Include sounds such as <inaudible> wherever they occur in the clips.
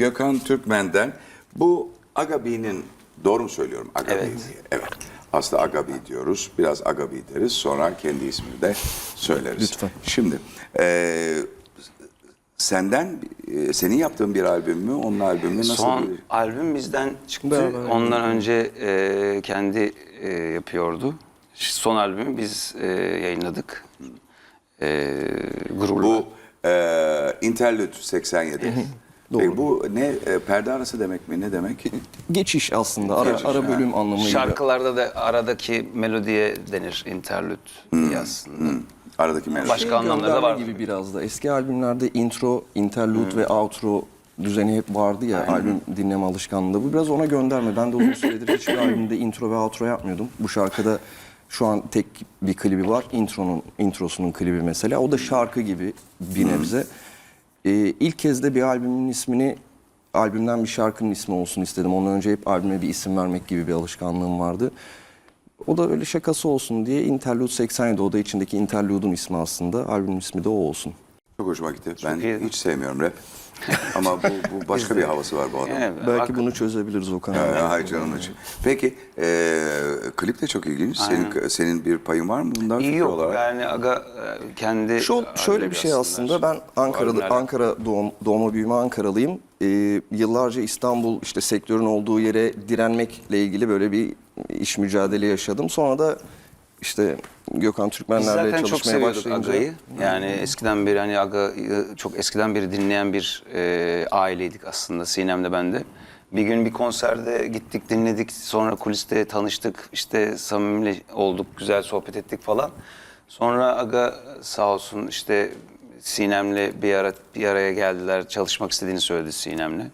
Gökhan Türkmen'den bu Agabi'nin doğru mu söylüyorum? Agabi Evet. diye. Evet. Aslında Agabi diyoruz. Biraz Agabi deriz. Sonra kendi ismini de söyleriz. Lütfen. Şimdi e, senden e, senin yaptığın bir albüm mü? Onun albümü mü? Nasıl Son bir... albüm bizden çıktı. Beraber Ondan önce e, kendi e, yapıyordu. Son albümü biz e, yayınladık. E, gururla. Bu e, Interlude 87. Peki bu ne? E, perde arası demek mi? Ne demek? <laughs> Geçiş aslında. Ara, Geçiş, ara ha. bölüm anlamıyla. Şarkılarda da aradaki melodiye denir interlude diye aslında. Aradaki melodi. Başka anlamları da var. gibi biraz da. Eski albümlerde intro, interlude ve outro düzeni hep vardı ya albüm dinleme alışkanlığı. Bu biraz ona gönderme. Ben de uzun süredir hiçbir albümde intro ve outro yapmıyordum. Bu şarkıda şu an tek bir klibi var. Intronun introsunun klibi mesela. O da şarkı gibi bir nebze. Ee, ilk kez de bir albümün ismini albümden bir şarkının ismi olsun istedim. Ondan önce hep albüme bir isim vermek gibi bir alışkanlığım vardı. O da öyle şakası olsun diye Interlude 87 o da içindeki Interlude'un ismi aslında. Albümün ismi de o olsun. Çok hoşuma gitti. Ben iyi. hiç sevmiyorum rap. <laughs> Ama bu, bu başka bir havası var bu adamın. Evet, Belki bunu çözebiliriz Okan abi. Hay canım için. Peki e, klip de çok ilginç. Senin senin bir payın var mı bundan fikir Yok olarak? yani aga e, kendi Şu şöyle bir şey aslında. Ben Ankara'da Ankara doğum, doğma büyüme Ankaralıyım. Ee, yıllarca İstanbul işte sektörün olduğu yere direnmekle ilgili böyle bir iş mücadele yaşadım. Sonra da işte Gökhan Biz Türkmenlerle zaten çok çalışmaya seviyorduk başlayınca Aga'yı. Yani eskiden beri hani Aga'yı çok eskiden beri dinleyen bir e, aileydik aslında Sinem'le ben de. Bir gün bir konserde gittik dinledik sonra kuliste tanıştık işte samimi olduk güzel sohbet ettik falan. Sonra Aga sağ olsun işte Sinem'le bir ara bir araya geldiler çalışmak istediğini söyledi Sinem'le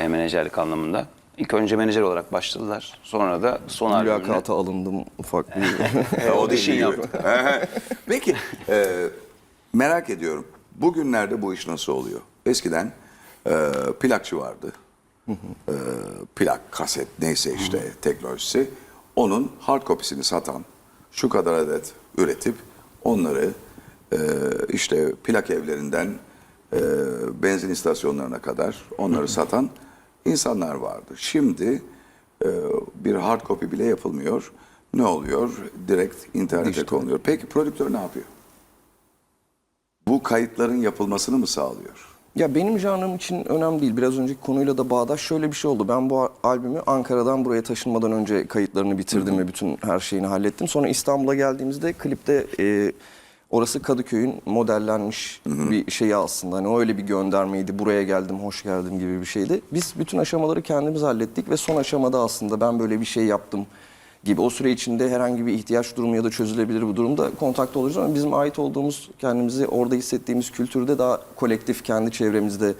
e, menajerlik anlamında. İlk önce menajer olarak başladılar. Sonra da son albümüne mülakata alındım ufak bir... E, audition iyi. yaptı. Peki e, merak ediyorum. Bugünlerde bu iş nasıl oluyor? Eskiden e, plakçı vardı. E, plak, kaset neyse işte teknolojisi. Onun hard copiesini satan şu kadar adet üretip onları e, işte plak evlerinden e, benzin istasyonlarına kadar onları satan insanlar vardı. Şimdi e, bir hard copy bile yapılmıyor. Ne oluyor? Direkt internete konuluyor. Peki prodüktör ne yapıyor? Bu kayıtların yapılmasını mı sağlıyor? Ya benim janrım için önemli değil. Biraz önceki konuyla da bağdaş şöyle bir şey oldu. Ben bu albümü Ankara'dan buraya taşınmadan önce kayıtlarını bitirdim ve bütün her şeyini hallettim. Sonra İstanbul'a geldiğimizde klipte e, orası Kadıköy'ün modellenmiş bir şeyi aslında. Hani öyle bir göndermeydi. Buraya geldim, hoş geldim gibi bir şeydi. Biz bütün aşamaları kendimiz hallettik ve son aşamada aslında ben böyle bir şey yaptım gibi. O süre içinde herhangi bir ihtiyaç durumu ya da çözülebilir bu durumda kontakta oluruz ama bizim ait olduğumuz kendimizi orada hissettiğimiz kültürde daha kolektif kendi çevremizde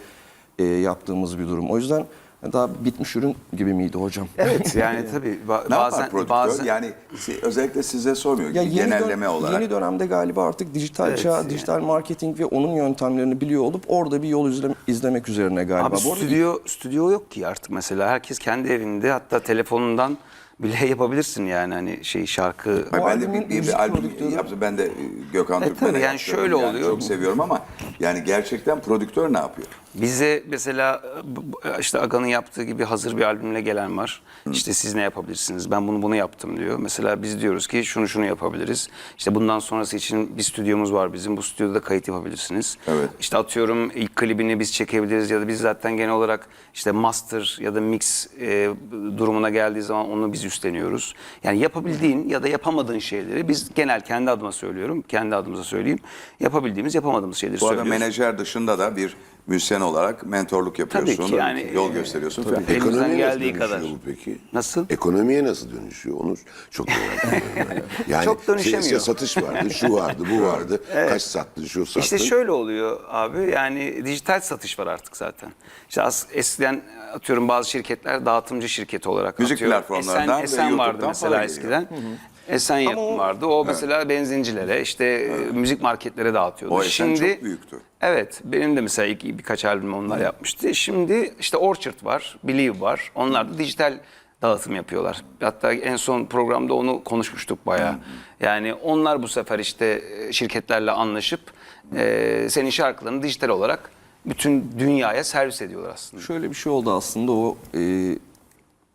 e, yaptığımız bir durum. O yüzden daha bitmiş ürün gibi miydi hocam? Evet yani <laughs> tabii ba- Ne bazen yapar bazen Yani si- özellikle size sormuyor. Ya yeni, dön- genelleme olarak. yeni dönemde galiba artık dijital Evet, çağ, yani. dijital marketing ve onun yöntemlerini biliyor olup orada bir yol izle- izlemek üzerine galiba. Abi Bu arada stüdyo stüdyo yok ki artık mesela herkes kendi evinde hatta telefonundan bile <laughs> yapabilirsin yani hani şey şarkı Hayır, ben de bir, bir, bir albüm yaptım. Ben de e, Gökhan E, Türkmen'e tabii yani yaptım. şöyle oluyor. Çok seviyorum ama yani gerçekten prodüktör ne yapıyor? Bize mesela bu- bu- işte Aga'nın yaptığı gibi hazır bir albümle gelen var. İşte siz ne yapabilirsiniz? Ben bunu bunu yaptım diyor. Mesela biz diyoruz ki şunu şunu yapabiliriz. İşte bundan sonrası için bir stüdyomuz var bizim. Bu stüdyoda da kayıt yapabilirsiniz. Evet. İşte atıyorum ilk klibini biz çekebiliriz ya da biz zaten genel olarak işte master ya da mix e, durumuna geldiği zaman onu biz üstleniyoruz. Yani yapabildiğin ya da yapamadığın şeyleri biz genel kendi adıma söylüyorum. Kendi adımıza söyleyeyim. Yapabildiğimiz yapamadığımız şeyleri Bu arada söylüyoruz. menajer dışında da bir müzisyen olarak mentorluk yapıyorsun. Tabii ki yani, Yol e, gösteriyorsun. tabii. falan. Ekonomiye geldiği nasıl kadar. bu peki? Nasıl? Ekonomiye nasıl dönüşüyor? Onu çok merak ediyorum. <laughs> Yani Çok dönüşemiyor. Şey, satış vardı, şu vardı, bu vardı. Kaç sattı, şu sattı. İşte şöyle oluyor abi yani dijital satış var artık zaten. İşte as, eskiden atıyorum bazı şirketler dağıtımcı şirketi olarak Müzik atıyorum. platformlarından Esen, Esen vardı YouTube'dan mesela para geliyor. eskiden. Esen yapım vardı. O mesela benzincilere işte e, müzik marketlere dağıtıyordu. O Esen Şimdi çok büyüktü. Evet, benim de mesela ilk birkaç albüm onlar yapmıştı. Şimdi işte Orchard var, Believe var. Onlar da dijital dağıtım yapıyorlar. Hatta en son programda onu konuşmuştuk bayağı. Yani onlar bu sefer işte e, şirketlerle anlaşıp e, senin şarkılarını dijital olarak bütün dünyaya servis ediyorlar aslında. Şöyle bir şey oldu aslında o e,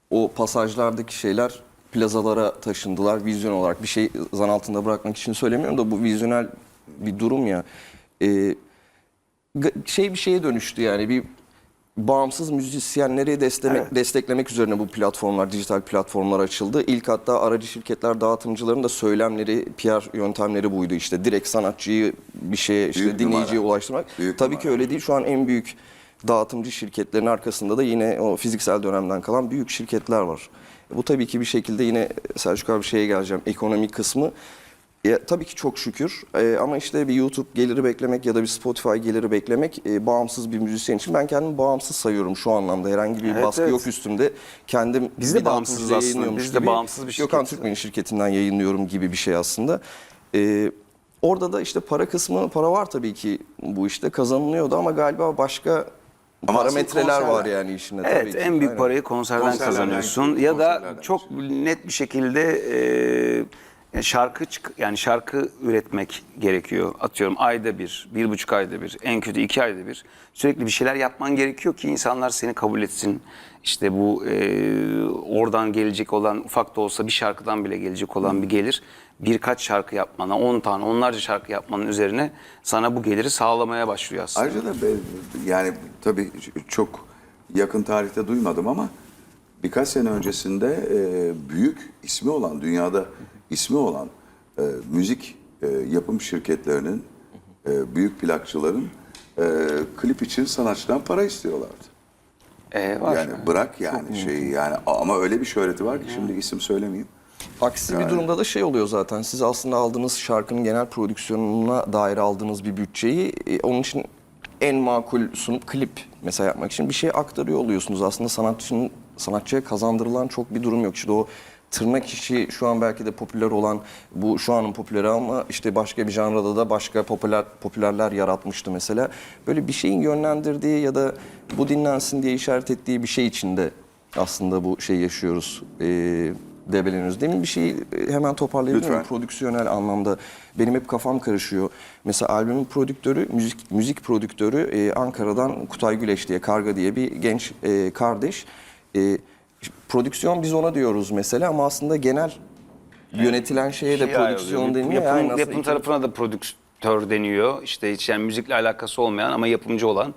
o pasajlardaki şeyler plazalara taşındılar vizyon olarak bir şey zan altında bırakmak için söylemiyorum da bu vizyonel bir durum ya E, şey bir şeye dönüştü yani bir bağımsız müzisyenleri desteklemek, desteklemek üzerine bu platformlar, dijital platformlar açıldı. İlk hatta aracı şirketler, dağıtımcıların da söylemleri, PR yöntemleri buydu. İşte direkt sanatçıyı bir şeye, işte Büyük dinleyiciye numara. ulaştırmak. Büyük Tabii numara. ki öyle değil. Şu an en büyük dağıtımcı şirketlerin arkasında da yine o fiziksel dönemden kalan büyük şirketler var. Bu tabii ki bir şekilde yine Selçuk abi şeye geleceğim. Ekonomik kısmı ya, tabii ki çok şükür Ee, ama işte bir YouTube geliri beklemek ya da bir Spotify geliri beklemek e, bağımsız bir müzisyen için ben kendimi bağımsız sayıyorum şu anlamda. Herhangi bir Evet, baskı evet. yok üstümde. Kendim Biz de bağımsızız aslında. Biz de gibi bağımsız bir Gökhan şirketiz. Türkmen'in şirketinden yayınlıyorum gibi bir şey aslında. Ee, orada da işte para kısmı, para var tabii ki bu işte kazanılıyordu ama galiba başka Ama parametreler var yani işinde tabii Evet en büyük Aynen. parayı konserden, Konserlerden kazanıyorsun ya da çok net bir şekilde e, şarkı çık yani şarkı üretmek gerekiyor. Atıyorum ayda bir, bir buçuk ayda bir, en kötü iki ayda bir sürekli bir şeyler yapman gerekiyor ki insanlar seni kabul etsin. İşte bu e, oradan gelecek olan ufak da olsa bir şarkıdan bile gelecek olan bir gelir birkaç şarkı yapmana, 10 tane, onlarca şarkı yapmanın üzerine sana bu geliri sağlamaya başlıyor aslında. Ayrıca da ben, yani tabii çok yakın tarihte duymadım ama birkaç sene öncesinde e, büyük ismi olan, dünyada ismi olan e, müzik e, yapım şirketlerinin, e, büyük plakçıların e, klip için sanatçıdan para istiyorlardı. E, var. Yani bırak yani şeyi yani ama öyle bir şöhreti var ki şimdi isim söylemeyeyim. Aksi bir durumda da şey oluyor zaten. Siz aslında aldığınız şarkının genel prodüksiyonuna dair aldığınız bir bütçeyi e, onun için en makul sunup klip mesela yapmak için bir şey aktarıyor oluyorsunuz. Aslında sanatçının sanatçıya kazandırılan çok bir durum yok. İşte o tırnak işi şu an belki de popüler olan bu şu anın popüleri ama işte başka bir janrada da başka popüler popülerler yaratmıştı mesela. Böyle bir şeyin yönlendirdiği ya da bu dinlensin diye işaret ettiği bir şey içinde aslında bu şey yaşıyoruz. Ee, debeleniyoruz. Demin bir şeyi e, hemen toparlayabilir miyim? Prodüksiyonel anlamda benim hep kafam karışıyor. Mesela albümün prodüktörü, müzik müzik prodüktörü e, Ankara'dan Kutay Güleş diye, Karga diye bir genç e, kardeş. E, prodüksiyon biz ona diyoruz mesela ama aslında genel yönetilen şeye de Şey prodüksiyon deniyor. Yapım, Yani yapım tarafına da prodüktör deniyor. İşte hiç yani müzikle alakası olmayan ama yapımcı olan.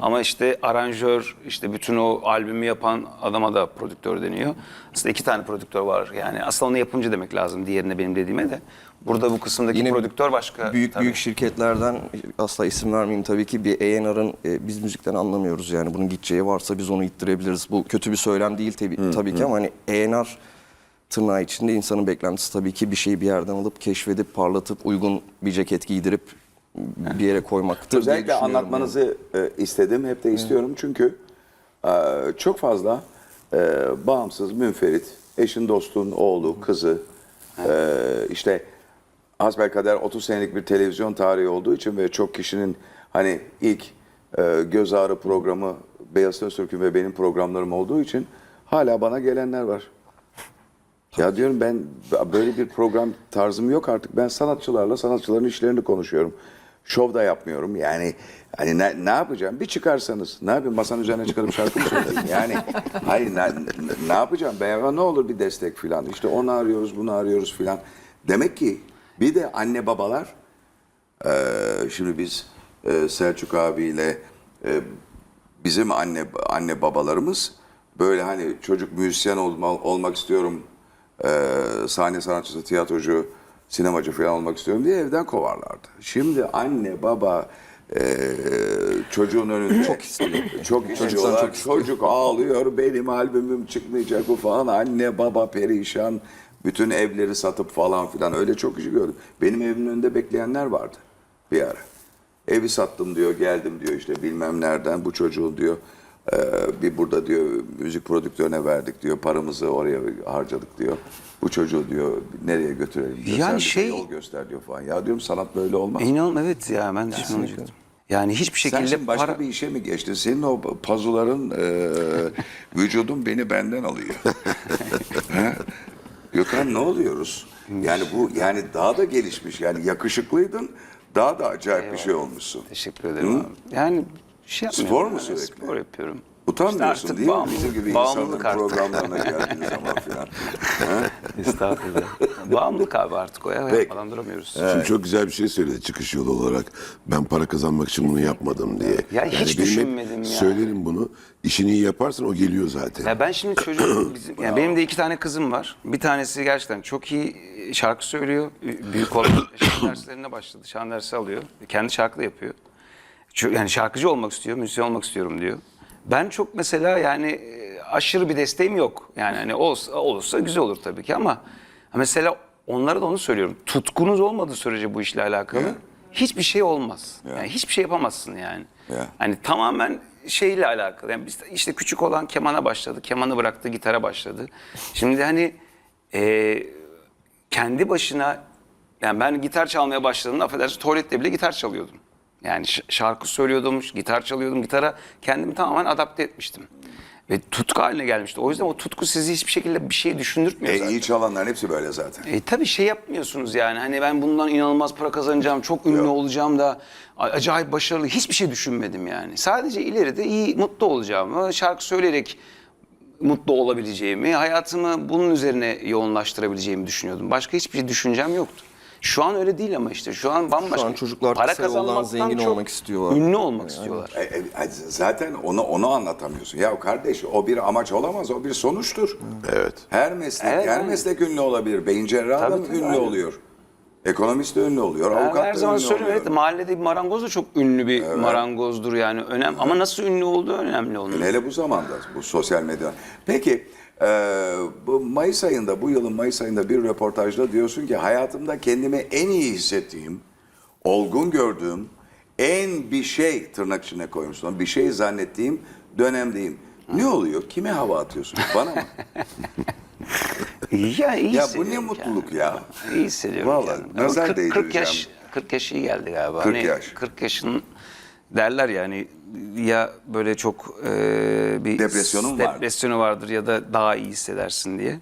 Ama işte aranjör, işte bütün o albümü yapan adama da prodüktör deniyor. Aslında iki tane prodüktör var. Yani aslında ona yapımcı demek lazım diğerine benim dediğime de. Burada bu kısımdaki Yine prodüktör başka. Büyük tabii. büyük şirketlerden asla isim vermeyeyim tabii ki bir A&R'ın e, biz müzikten anlamıyoruz yani bunun gideceği varsa biz onu ittirebiliriz. Bu kötü bir söylem değil tabii, tabii ki ama hani A&R tırnağı içinde insanın beklentisi tabii ki bir şeyi bir yerden alıp keşfedip parlatıp uygun bir ceket giydirip bir yere koymaktır diye Özellikle düşünüyorum anlatmanızı e, istedim, hep de istiyorum. Çünkü e, çok fazla e, bağımsız, münferit, eşin, dostun, oğlu, kızı, e, işte hasbelkader 30 senelik bir televizyon tarihi olduğu için ve çok kişinin hani ilk göz ağrı programı Beyaz Öztürk'ün ve benim programlarım olduğu için hala bana gelenler var. Ya diyorum ben böyle bir program tarzım yok artık. Ben sanatçılarla sanatçıların işlerini konuşuyorum. Şov da yapmıyorum. Yani hani ne, ne yapacağım? Bir çıkarsanız. Ne yapayım? Masanın üzerine çıkarıp şarkı mı söyleyeyim? Yani hayır ne, ne yapacağım? Ben ne olur bir destek filan. İşte onu arıyoruz, bunu arıyoruz filan. Demek ki bir de anne babalar ee, şimdi biz e, Selçuk abiyle e, bizim anne anne babalarımız böyle hani çocuk müzisyen olma, olmak istiyorum, e, sahne sanatçısı, tiyatrocu, sinemacı falan olmak istiyorum diye evden kovarlardı. Şimdi anne baba e, çocuğun önünde <clears throat> çok istiyor. Çok istiyorlar. Çocuk ağlıyor. Benim albümüm çıkmayacak bu falan. Anne baba perişan. Bütün evleri satıp falan filan. Öyle çok işi gördüm. Benim evimin önünde bekleyenler vardı bir ara. Evi sattım diyor, geldim diyor işte bilmem nereden bu çocuğu diyor. E, bir burada diyor müzik prodüktörüne verdik diyor, paramızı oraya harcadık diyor. Bu çocuğu diyor nereye götürelim diyor. Yani Sen bize şey- yol göster diyor falan. Ya diyorum sanat böyle olmaz. İnan evet ya ben de şimdi. Yani hiçbir Sen şekilde şimdi başka para... bir işe mi geçtin? Senin o pazuların e, <laughs> vücudun beni benden alıyor. <laughs> Ha? Gökhan ne oluyoruz? Yani bu yani daha da gelişmiş. Yani yakışıklıydın. Daha da acayip bir şey olmuşsun. Teşekkür ederim abi. Yani şey Spor mu yani, sürekli? Spor yapıyorum. Utanmıyorsun İşte değil mi? Bizim gibi bağımlılık insanların artık. programlarına geldiğin zaman filan. <laughs> Estağfurullah. Bağımlılık abi artık o ya. Peki. Yapmadan duramıyoruz. Şimdi çok güzel bir şey söyledi çıkış yolu olarak. Ben para kazanmak için bunu yapmadım diye. Ya hiç benim hep düşünmedim ya. Söylerim bunu. İşini iyi yaparsan o geliyor zaten. Ya ben şimdi çocuğum, <coughs> bizim, yani benim de iki tane kızım var. Bir tanesi gerçekten çok iyi şarkı söylüyor. Büyük olan <coughs> şan derslerine başladı. Şan dersi alıyor. Kendi şarkı da yapıyor. Yani şarkıcı olmak istiyor, müzisyen olmak istiyorum diyor. Ben çok mesela yani e, aşırı bir desteğim yok. Yani hani olsa, olursa güzel olur tabii ki ama mesela onlara da onu söylüyorum. Tutkunuz olmadığı sürece bu işle alakalı Ya. hiçbir şey olmaz. Ya. Yani hiçbir şey yapamazsın yani. Ya. Hani tamamen şeyle alakalı. Yani biz işte küçük olan kemana başladı. Kemanı bıraktı, gitara başladı. Şimdi hani e, kendi başına yani ben gitar çalmaya başladığımda affedersin tuvalette bile gitar çalıyordum. Yani şarkı söylüyordum, gitar çalıyordum. Gitara kendimi tamamen adapte etmiştim. Ve tutku haline gelmişti. O yüzden o tutku sizi hiçbir şekilde bir şey düşündürtmüyor E, zaten. iyi çalanların hepsi böyle zaten. E tabii şey yapmıyorsunuz yani hani ben bundan inanılmaz para kazanacağım, çok ünlü olacağım da a- acayip başarılı hiçbir şey düşünmedim yani. Sadece ileride iyi, mutlu olacağımı, şarkı söyleyerek mutlu olabileceğimi, hayatımı bunun üzerine yoğunlaştırabileceğimi düşünüyordum. Başka hiçbir şey düşüncem yoktu. Şu an öyle değil ama işte şu an bambaşka. Şu an çocuklar para kazanmaktan zengin çok olmak istiyorlar. Ünlü olmak istiyorlar. E, e, zaten onu onu anlatamıyorsun. Ya kardeş o bir amaç olamaz, o bir sonuçtur. Evet. Her meslek, Evet, her aynen. meslek ünlü olabilir. Beyin cerrahı da Tabii, tabii, ünlü aynen. oluyor. Ekonomist de ünlü oluyor, Ben avukat her da zaman ünlü söylüyorum oluyor. evet mahallede bir marangoz da çok ünlü bir marangozdur yani önem ama nasıl ünlü olduğu önemli onun. Hele bu zamanda bu sosyal medya. Peki e, bu Mayıs ayında bu yılın Mayıs ayında bir röportajda diyorsun ki hayatımda kendimi en iyi hissettiğim, olgun gördüğüm, en bir şey tırnak içine koymuşsun bir şey zannettiğim dönemdeyim. Ne oluyor? Kime hava atıyorsun? Bana mı? <laughs> Ya, iyi ya bu hissediyorum ne mutluluk ya. İyi hissediyorum Vallahi, kendimi. nazar Ama 40, 40 yaş değdireceğim. 40 yaş iyi geldi galiba. 40 Hani yaş. 40 yaşın derler yani ya böyle çok e, bir Depresyonun vardır. depresyonu vardır ya da daha iyi hissedersin diye.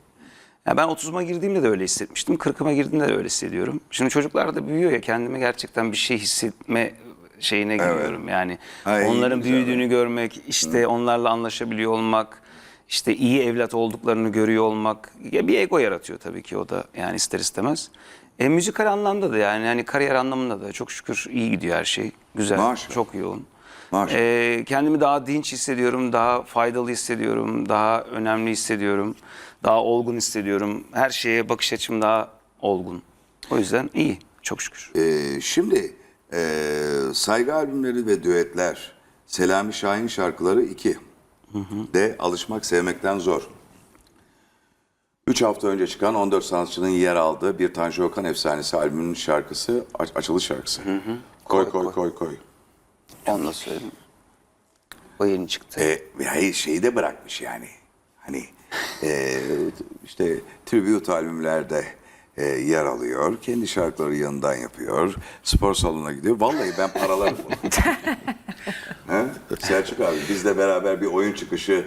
Ya ben 30'uma girdiğimde de öyle hissetmiştim. 40'ıma girdiğimde de öyle hissediyorum. Şimdi çocuklar da büyüyor ya kendime gerçekten bir şey hissetme şeyine giriyorum. Yani iyi, onların büyüdüğünü görmek, işte onlarla anlaşabiliyor olmak, işte iyi evlat olduklarını görüyor olmak ya bir ego yaratıyor tabii ki o da yani ister istemez. E, müzikal anlamda da yani hani kariyer anlamında da çok şükür iyi gidiyor her şey. Güzel, Maşallah. çok yoğun. Maşallah. E, kendimi daha dinç hissediyorum, daha faydalı hissediyorum, daha önemli hissediyorum, daha olgun hissediyorum. Her şeye bakış açım daha olgun. O yüzden iyi, çok şükür. Ee, şimdi e, saygı albümleri ve düetler Selami Şahin şarkıları 2 de alışmak sevmekten zor. 3 hafta önce çıkan 14 sanatçının yer aldığı bir Tanju Okan efsanesi albümünün şarkısı aç- açılış şarkısı. Koy koy koy koy. Onu da söyleyeyim. O yeni çıktı. E, hayır şeyi de bırakmış yani. Hani e, işte tribute albümlerde e, yer alıyor. Kendi şarkıları yanından yapıyor. Spor salonuna gidiyor. Vallahi ben paralarım? <laughs> <laughs> Selçuk abi bizle beraber bir oyun çıkışı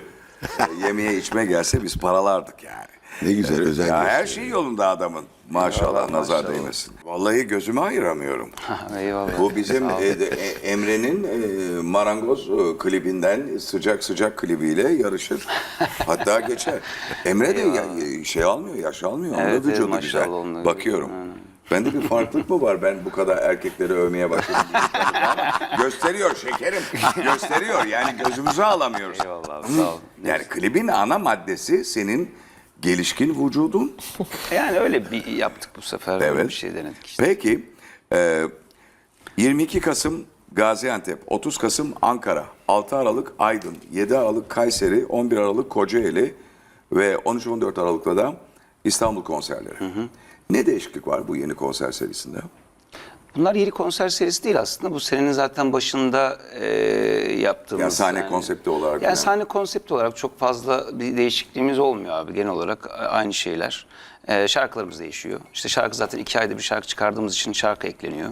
e, yemeye içmeye gelse biz paralardık yani. Ne güzel özen Ya her şey yolunda adamın. Maşallah nazar değmesin. Vallahi gözümü ayıramıyorum. <laughs> Eyvallah. Bu bizim e, e, Emre'nin e, Marangoz e, klibinden sıcak sıcak klibiyle yarışır. Hatta geçer. Emre de ya- e, şey almıyor, yaş almıyor. Evet, Onda evet, vücudu maşallah güzel. Bakıyorum. Aynen. Bende bir farklılık mı var? Ben bu kadar erkekleri övmeye başladım. Ama gösteriyor şekerim. Gösteriyor. Yani gözümüzü alamıyoruz. Eyvallah, sağ ol. Yani klibin ana maddesi senin gelişkin vücudun. Yani öyle bir yaptık bu sefer. Evet. Bir şey denedik işte. Peki e, 22 Kasım Gaziantep, 30 Kasım Ankara, 6 Aralık Aydın, 7 Aralık Kayseri, 11 Aralık Kocaeli ve 13-14 Aralık'ta da İstanbul konserleri. Ne değişiklik var bu yeni konser serisinde? Bunlar yeni konser serisi değil aslında. Bu senenin zaten başında e, yaptığımız. Yani sahne konsepti olarak Yani yani. sahne konsepti olarak çok fazla bir değişikliğimiz olmuyor abi. Genel olarak aynı şeyler. E, şarkılarımız değişiyor. İşte şarkı zaten iki ayda bir şarkı çıkardığımız için şarkı ekleniyor.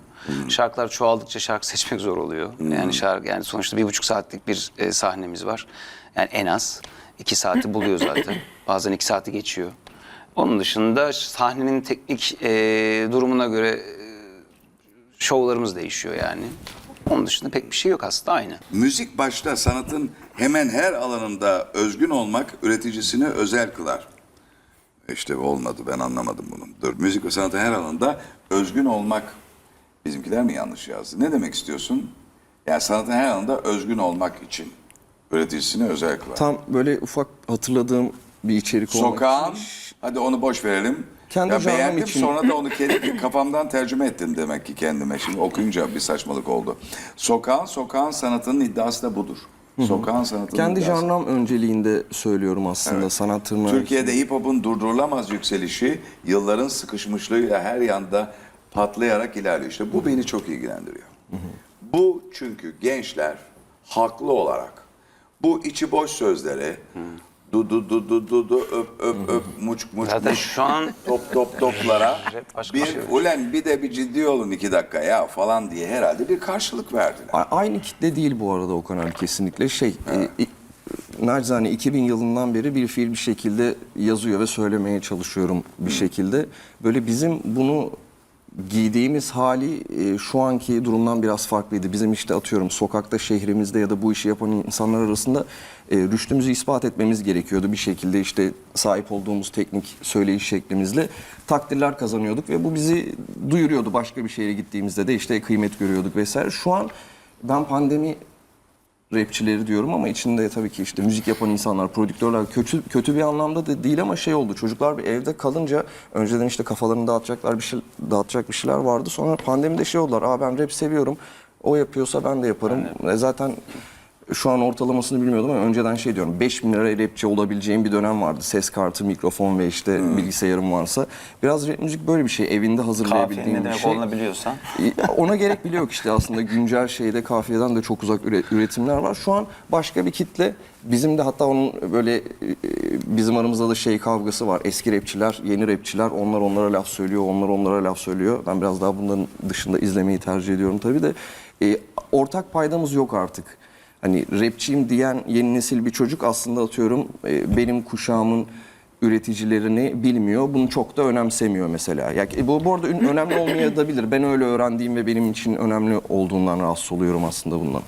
Şarkılar çoğaldıkça şarkı <laughs> seçmek zor oluyor. Yani şarkı yani sonuçta bir buçuk saatlik bir e, sahnemiz var. Yani en az iki saati buluyor zaten. <coughs> Bazen iki saati geçiyor. Onun dışında sahnenin teknik e, durumuna göre şovlarımız değişiyor yani. Onun dışında pek bir şey yok aslında aynı. Müzik başta sanatın hemen her alanında özgün olmak üreticisini özel kılar. İşte olmadı ben anlamadım bunu. Dur müzik ve sanatın her alanında özgün olmak. Bizimkiler mi yanlış yazdı? Ne demek istiyorsun? Yani sanatın her alanında özgün olmak için üreticisini özel kılar. Tam böyle ufak hatırladığım bir içerik olmak Sokağın, için- hadi onu boş verelim. Kendi ya beğendim için. sonra da onu <clears throat> kendi kafamdan tercüme ettim demek ki kendime. Şimdi okuyunca bir saçmalık oldu. Sokağın, sokağın sanatının iddiası da budur. Sokağın sanatının Kendi iddiası. janram önceliğinde söylüyorum aslında sanat tırnağı. Türkiye'de hip hop'un durdurulamaz yükselişi yılların sıkışmışlığıyla her yanda patlayarak ilerliyor. İşte bu beni çok ilgilendiriyor. Bu çünkü gençler haklı olarak bu içi boş sözlere du du du du du du öp öp öp muç muç Zaten muç şu an top top toplara <laughs> başka bir şey. ulen bir de bir ciddi olun iki dakika ya falan diye herhalde bir karşılık verdiler. A- Aynı kitle değil bu arada Okan abi kesinlikle. Şey, e, i- nacizane 2000 yılından beri bir fiil bir şekilde yazıyor ve söylemeye çalışıyorum bir şekilde. Böyle bizim bunu giydiğimiz hali e, şu anki durumdan biraz farklıydı. Bizim işte atıyorum sokakta, şehrimizde ya da bu işi yapan insanlar arasında e, rüştümüzü ispat etmemiz gerekiyordu bir şekilde işte sahip olduğumuz teknik söyleyiş şeklimizle takdirler kazanıyorduk ve bu bizi duyuruyordu başka bir şehre gittiğimizde de işte kıymet görüyorduk vesaire. Şu an ben pandemi rapçileri diyorum ama içinde tabii ki işte müzik yapan insanlar, prodüktörler kötü kötü bir anlamda da değil ama şey oldu. Çocuklar bir evde kalınca önceden işte kafalarını dağıtacaklar bir şey dağıtacak bir şeyler vardı. Sonra pandemide şey oldular. Aa ben rap seviyorum. O yapıyorsa ben de yaparım. E zaten şu an ortalamasını bilmiyordum ama önceden şey diyorum 5 bin lira rapçi olabileceğim bir dönem vardı. Ses kartı, mikrofon ve işte bilgisayarım varsa. Biraz rap müzik böyle bir şey. Evinde hazırlayabildiğin kafiye bir şey. olduğunu biliyorsan. <laughs> Ona gerek bile yok işte aslında güncel şeyde kafiyeden de çok uzak üre- üretimler var. Şu an başka bir kitle bizim de hatta onun böyle e, bizim aramızda da şey kavgası var. Eski rapçiler, yeni rapçiler onlar onlara laf söylüyor, onlar onlara laf söylüyor. Ben biraz daha bunların dışında izlemeyi tercih ediyorum tabii de. E, ortak paydamız yok artık. Hani rapçiyim diyen yeni nesil bir çocuk aslında atıyorum e, benim kuşağımın üreticilerini bilmiyor. Bunu çok da önemsemiyor mesela. Ya ki bu, bu arada önemli olmayabilir. Ben öyle öğrendiğim ve benim için önemli olduğundan rahatsız oluyorum aslında bundan.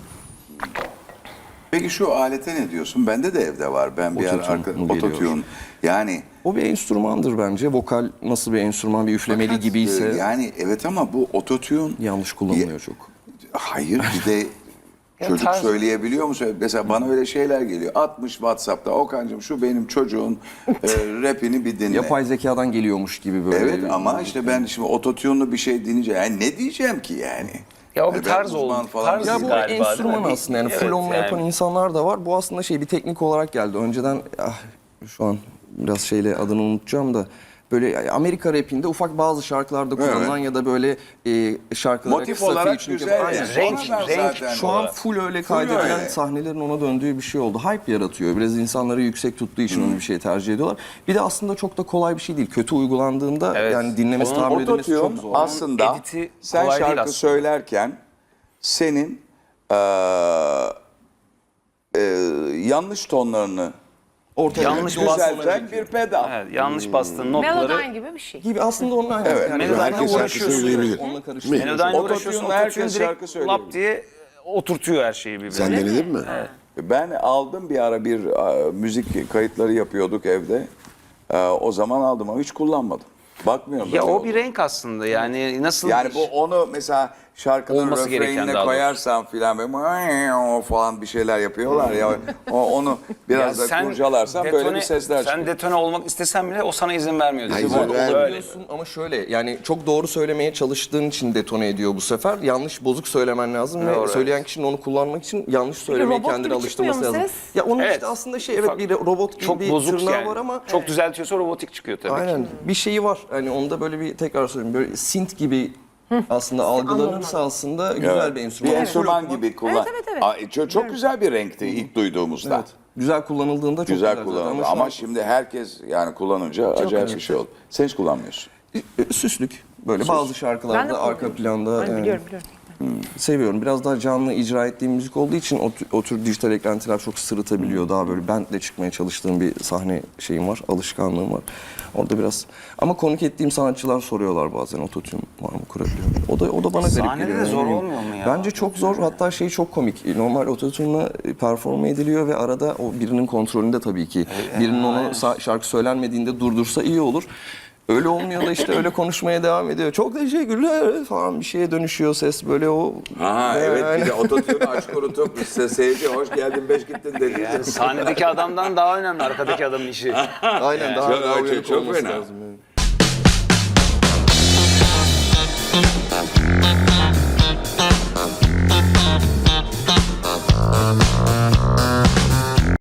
Peki şu alete ne diyorsun? Bende de evde var. Ben bir ara ototune. Yani O bir enstrümandır bence. Vokal nasıl bir enstrüman, bir üflemeli fakat, gibiyse e, yani evet ama bu ototune yanlış kullanılıyor çok. Hayır bir de çocuk tarz- söyleyebiliyor mu? Mesela bana öyle şeyler geliyor. 60 WhatsApp'ta Okan'cığım şu benim çocuğun e, <laughs> rapini bir dinle. Yapay zekadan geliyormuş gibi böyle. Evet ama işte ben şimdi ototune'lu bir şey dinleyince yani ne diyeceğim ki yani? Ya o bir Yani ben tarz uzman oldu. falan Tarz değilim. Ya bu galiba, değil enstrüman mi? aslında yani full Evet, onunla yani. yapan insanlar da var. Bu aslında şey bir teknik olarak geldi. Önceden ah, şu an biraz şeyle adını unutacağım da böyle Amerika rapinde ufak bazı şarkılarda kullanılan ya da böyle e, şarkılara Motif kısa olarak featuring güzel. Aynen. Renk- renk Şu an full öyle kaydedilen öyle. sahnelerin ona döndüğü bir şey oldu. Hype yaratıyor. Biraz insanları yüksek tuttuğu için onu bir şey tercih ediyorlar. Bir de aslında çok da kolay bir şey değil. Kötü uygulandığında Evet. yani dinlemesi, Onun tahammül edilmesi çok zor. aslında editi sen şarkı aslında. söylerken senin eee, eee, yanlış tonlarını Ortaya Yanlış düzelten bir pedal. Evet, yanlış bastığın notları Melodyne gibi bir şey. gibi aslında onun aynı. Evet. Yani Melodyne herkes uğraşıyorsun. şarkı Söyleyebilir. Onunla karıştırıyorsun. Melodyne Ototune'la uğraşıyorsun. herkes Ototune şarkı direkt söyleyebilir. lap diye oturtuyor her şeyi birbirine. Sen denedin mi? Ben aldım bir ara bir e, müzik kayıtları yapıyorduk evde. E, o zaman aldım ama hiç kullanmadım. Bakmıyorum. Ya böyle o oldu. bir renk aslında yani nasıl Yani bu onu mesela şarkının Olması gereken daha koyarsan filan böyle falan bir şeyler yapıyorlar ya. O, onu Ya biraz da kurcalarsan böyle bir sesler Sen çıkıyor. detone olmak istesen bile o sana izin vermiyor. Hayır. Öyle. Olabiliyorsun ama şöyle yani çok doğru söylemeye çalıştığın için detone ediyor bu sefer. Yanlış bozuk söylemen lazım ve Doğru, söyleyen kişinin onu kullanmak için yanlış söylemeye robot kendini gibi alıştırması çıkmıyor mu lazım. ses? Ya onun Evet. işte aslında şey evet Ufak- bir robot gibi Çok bir bozuk tırnağı yani. var ama Çok düzeltiyorsa robotik çıkıyor tabii ki. Aynen bir şeyi var. Hani onda böyle bir tekrar söyleyeyim böyle synth gibi aslında algılanırsa aslında güzel Evet. bir enstrüman. Bir enstrüman gibi kullan. Evet, evet, evet. Aa, çok, çok güzel bir renkti ilk duyduğumuzda. Evet. Güzel kullanıldığında çok güzel, Güzel zaten. kullanıldı şu ama şimdi herkes yani kullanınca acayip bir şey oldu. Sen hiç kullanmıyorsun. E, süslük. Böyle bazı şarkılarda arka planda Ben yani. biliyorum biliyorum. Seviyorum. Biraz daha canlı icra ettiğim müzik olduğu için o, o tür dijital eklentiler çok sırıtabiliyor. Daha böyle bandle çıkmaya çalıştığım bir sahne şeyim var, alışkanlığım var. Orada biraz ama konuk ettiğim sanatçılar soruyorlar bazen ototune var mı kurabiliyor muyum? O da o da bana garip Sahnede geliyor. de zor olmuyor mu ya? Bence çok zor. Hatta şey çok komik. Normal ototune'la perform ediliyor ve arada o birinin kontrolünde tabii ki. Birinin onu sa- şarkı söylenmediğinde durdursa iyi olur. Öyle olmuyor da işte öyle konuşmaya devam ediyor. Çok teşekkürler falan bir şeye dönüşüyor ses böyle o. Ha Yani- evet bir de ototune aç kurutup size sevdi hoş geldin beş gittin dedi. Yani sahnedeki adamdan daha önemli arkadaki adamın işi. <laughs> Aynen daha, Çok- daha çok- çok olması fena. lazım. yani.